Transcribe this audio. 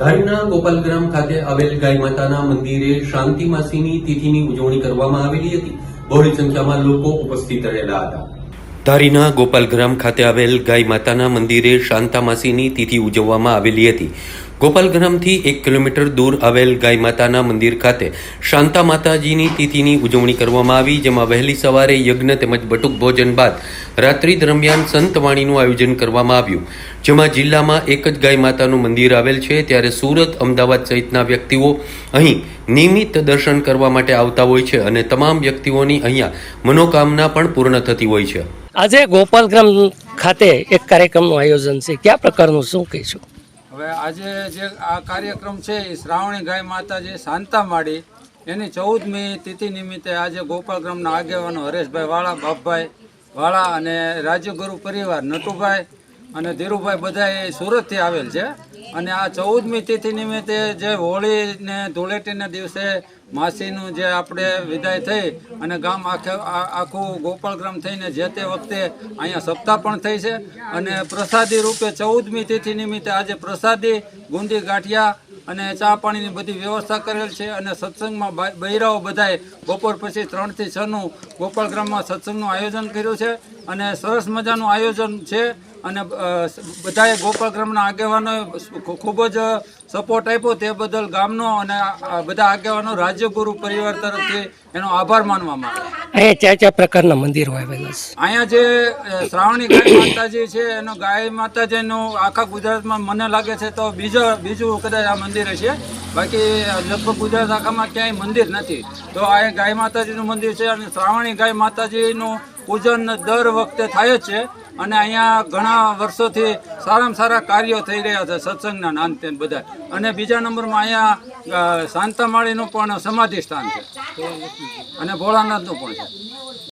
ધારીના ગોપાલગ્રામ ખાતે આવેલ ગાય માતાના મંદિરે શાંતિ માસીની તિથિની ઉજવણી કરવામાં આવેલી હતી. બહોળી સંખ્યામાં લોકો ઉપસ્થિત રહેલા હતા. ધારીના ગોપાલગ્રામ ખાતે આવેલ ગાય માતાના મંદિરે શાંતા માસીની તિથિ ઉજવવામાં આવેલી હતી. ગોપાલગ્રામથી એક કિલોમીટર દૂર આવેલ ગાય માતાના મંદિર ખાતે શાંતા માતાજીની તિથિની ઉજવણી કરવામાં આવી, જેમાં વહેલી સવારે યજ્ઞ તેમજ બટુક ભોજન બાદ રાત્રિ દરમિયાન સંતવાણીનું આયોજન કરવામાં આવ્યું. જેમાં જિલ્લામાં એક જ ગાય માતાનું મંદિર આવેલ છે ત્યારે સુરત અમદાવાદ સહિતના વ્યક્તિઓ અહીં નિયમિત દર્શન કરવા માટે આવતા હોય છે અને તમામ વ્યક્તિઓની અહીંયા મનોકામના પણ પૂર્ણ થતી હોય છે. આજે ગોપાલગ્રામ ખાતે એક કાર્યક્રમનું આયોજન છે. કયા પ્રકારનું શું કહીશું? હવે આજે જે આ કાર્યક્રમ છે એ શ્રાવણી ગાય માતા જે શાંતા માડી એની ચૌદમી તિથિ નિમિત્તે આજે ગોપાલગ્રામના આગેવાનો હરેશભાઈ વાળા બાપભાઈ વાળા અને રાજ્યગુરુ પરિવાર, નટુભાઈ અને ધીરુભાઈ બધા સુરતથી આવેલ છે. અને આ ચૌદમી તિથિ નિમિત્તે જે હોળી ને ધૂળેટીના દિવસે માસીનું જે આપણે વિદાય થઈ અને ગામ આખે આખું ગોપાલગ્રામ થઈને જે તે વખતે અહીંયા સપ્તાહ પણ થઈ છે. અને પ્રસાદી રૂપે ચૌદમી તિથિ નિમિત્તે આજે પ્રસાદી ગુંદી ગાંઠિયા અને ચા પાણીની બધી વ્યવસ્થા કરેલ છે અને સત્સંગમાં બૈરાઓ બધાએ બપોર પછી ત્રણથી છનું ગોપાલગ્રામમાં સત્સંગનું આયોજન કર્યું છે અને સરસ મજાનું આયોજન છે અને બધાએ બધાએ ગોપાલગ્રામના આગેવાનોએ ખૂબ જ સપોર્ટ આપ્યો તે બદલ ગામનો અને બધા આગેવાનો રાજ્યગુરુ પરિવાર તરફથી એનો આભાર માનવામાં આવે. અહીંયા ચાર ચાર પ્રકારના મંદિરો આવેલા છે. અહીંયા જે શ્રાવણી ગાય માતાજી છે, એનો ગાય માતાજીનું આખા ગુજરાતમાં મને લાગે છે તો બીજો, બીજું કદાચ આ મંદિર છે બાકી લગભગ ગુજરાત આખામાં ક્યાંય મંદિર નથી. તો આ ગાય માતાજીનું મંદિર છે અને શ્રાવણી ગાય માતાજીનું પૂજન દર વખતે થાય જ છે. અને અહીંયા ઘણા વર્ષોથી સારામાં સારા કાર્યો થઈ રહ્યા છે, સત્સંગના તેન બધા અને બીજા નંબરમાં અહીંયા શાંતામાળીનું પણ સમાધિ સ્થાન છે. અને ભોળાનાથનું પણ છે.